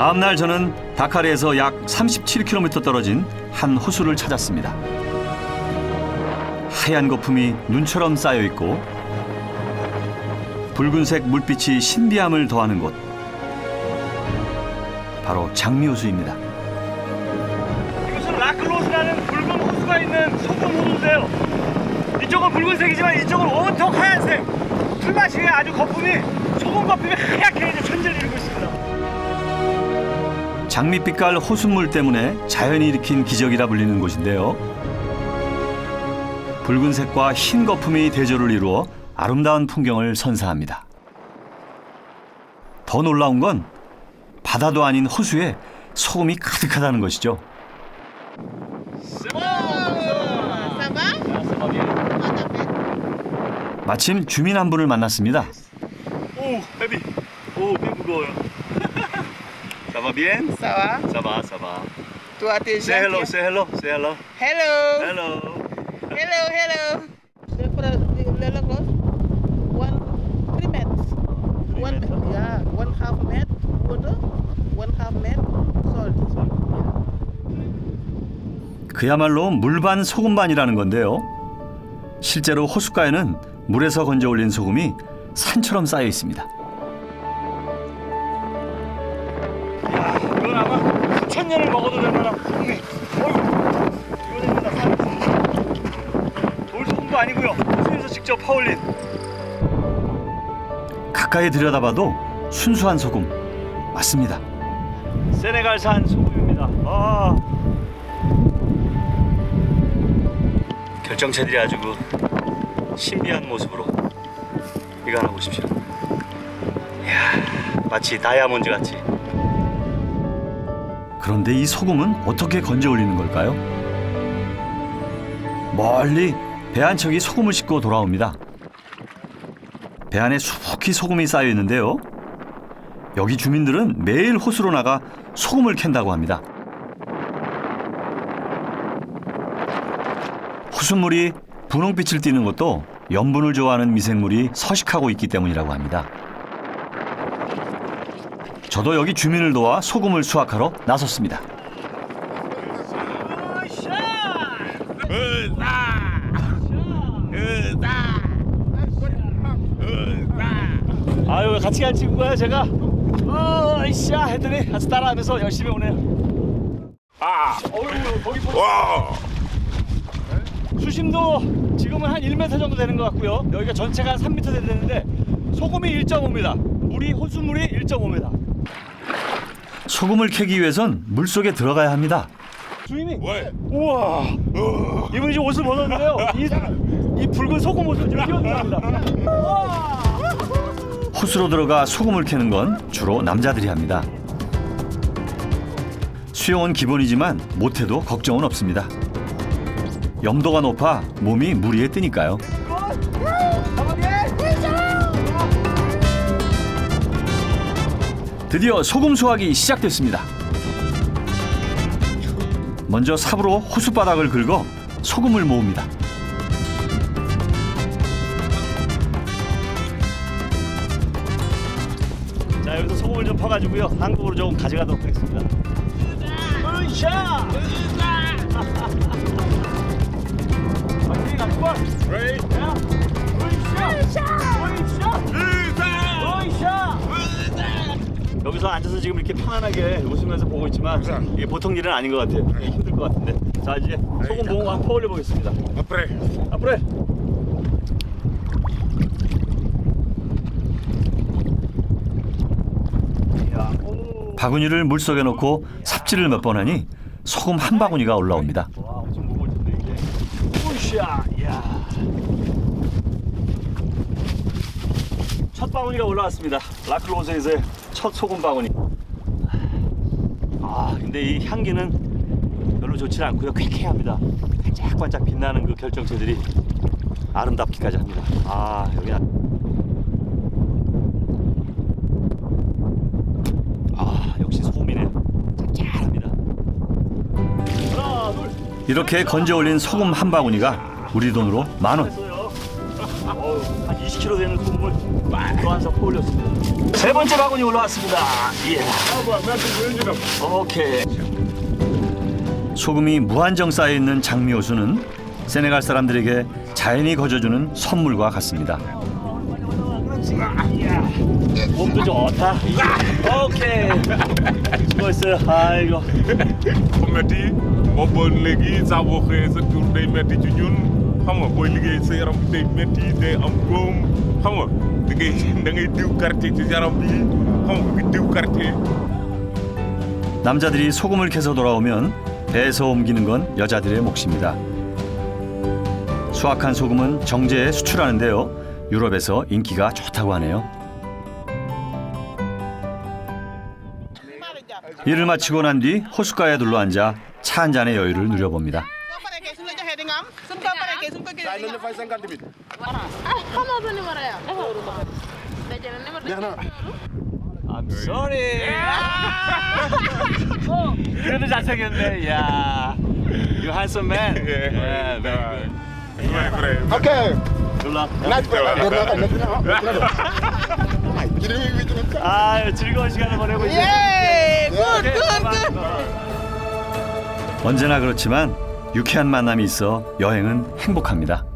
다음 날 저는 다카르에서 약 37km 떨어진 한 호수를 찾았습니다. 하얀 거품이 눈처럼 쌓여 있고 붉은색 물빛이 신비함을 더하는 곳. 바로 장미호수입니다. 이곳은 라클로스라는 붉은 호수가 있는 소금 호수인데요. 이쪽은 붉은색이지만 이쪽은 온통 하얀색. 술 마시기에 아주 거품이 소금 거품이 하얗게 이제 천지를 이루고 있습니다. 장밋빛깔 호수물 때문에 자연이 일으킨 기적이라 불리는 곳인데요. 붉은색과 흰 거품이 대조를 이루어 아름다운 풍경을 선사합니다. 더 놀라운 건 바다도 아닌 호수에 소금이 가득하다는 것이죠. 마침 주민 한 분을 만났습니다. 오, 헤비. 오, 꽤 무거워요. Ça va bien? Ça va Ça va, ça va. Toi, t'es Say hello, say hello, say hello. Hello. Hello. Hello, hello. Pro- the level close. One, three meters. One, yeah, one half met water, one half met salt. 그야말로 물반 소금반이라는 건데요. 실제로 호숫가에는 물에서 건져 올린 소금이 산처럼 쌓여 있습니다. 4천 년을 먹어도 될 만한 풍미 어휴. 이거는 다 돌솥도 아니고요. 손에서 직접 파올린. 가까이 들여다봐도 순수한 소금. 맞습니다. 세네갈산 소금입니다. 아. 결정체들이 아주 그 신비한 모습으로 이거 하나 보십시오. 이야 마치 다이아몬드 같이. 그런데 이 소금은 어떻게 건져 올리는 걸까요? 멀리 배 한 척이 소금을 싣고 돌아옵니다. 배 안에 수북히 소금이 쌓여 있는데요. 여기 주민들은 매일 호수로 나가 소금을 캔다고 합니다. 호수물이 분홍빛을 띠는 것도 염분을 좋아하는 미생물이 서식하고 있기 때문이라고 합니다. 저도 여기 주민을 도와 소금을 수확하러 나섰습니다. 아유 같이 갈 친구야 제가? 어이씨야 했더니 같이 따라하면서 열심히 오네요. 아. 어휴 거기 보세요 수심도 지금은 한 1m 정도 되는 것 같고요. 여기가 전체가 한 3m 되는데 소금이 1.5m 물이 호수물이 1.5m 소금을 캐기 위해선 물 속에 들어가야 합니다. 주인이 우와 이분이 지금 옷을 벗었는데요 이, 이 붉은 소금 옷을 지금 우와 호수로 들어가 소금을 캐는 건 주로 남자들이 합니다. 수영은 기본이지만 못해도 걱정은 없습니다. 염도가 높아 몸이 물 위에 뜨니까요. 드디어 소금 수확이 시작됐습니다. 먼저 삽으로 호수 바닥을 긁어 소금을 모읍니다. 자 여기서 소금을 좀 퍼가지고요. 한국으로 좀 가져가도록 하겠습니다. 으쌰! 으쌰 여기서 앉아서 지금 이렇게 편안하게 웃으면서 보고 있지만 이게 보통 일은 아닌 것 같아요. 힘들 것 같은데. 자 이제 소금 모은 거 한번 퍼올려 보겠습니다. 앞으로 오. 바구니를 물 속에 넣고 삽질을 몇 번 하니 소금 한 바구니가 올라옵니다. 와 엄청 무거울 텐데 이게. 우샤 이야. 첫 바구니가 올라왔습니다. 라클로스에서의 첫 소금 바구니. 아 근데 이 향기는 별로 좋지 않고요 쾌쾌합니다. 반짝반짝 빛나는 그 결정체들이 아름답기까지 합니다. 아 여기 아 이렇게 건져 올린 소금 한 바구니가 우리 돈으로 만 원. 했어요. 어우, 한 20kg 되는 소금을 또한석 퍼올렸습니다. 세 번째 바구니 올라왔습니다. 예. 오케이. 소금이 무한정 쌓여 있는 장미 호수는 세네갈 사람들에게 자연이 거저주는 선물과 같습니다. 몸도 좋다. 오케이. 수고했어요. 아이고. boo xëyee sa tur day metti ci ñun xam nga booy liggéey sa yaram bi day metti day am góom xam nga da ngay da ngay diw quartier ci yaram bi xam nga diw quartier. 남자들이 소금을 캐서 돌아오면 배에서 옮기는 건 여자들의 몫입니다. 수확한 소금은 정제에 수출하는데요. 유럽에서 인기가 좋다고 하네요. 일을 마치고 난 뒤 호숫가에 둘러앉아 차 한 잔의 여유를 누려봅니다. Soo paree kay suñu la joxee di nga am. suñ ko paree kay suñ ko génnee di nga am. xamoo sa numéro yow. dajale numéro I'm sorry. 그래도 잘생겼네. 야. You handsome man. Yeah, very good. vrai vrai. Okay. Good luck. Nice brother. 아, 즐거운 시간을 보내고 있어요. 오케이, good, bye-bye. good. 언제나 그렇지만 유쾌한 만남이 있어 여행은 행복합니다.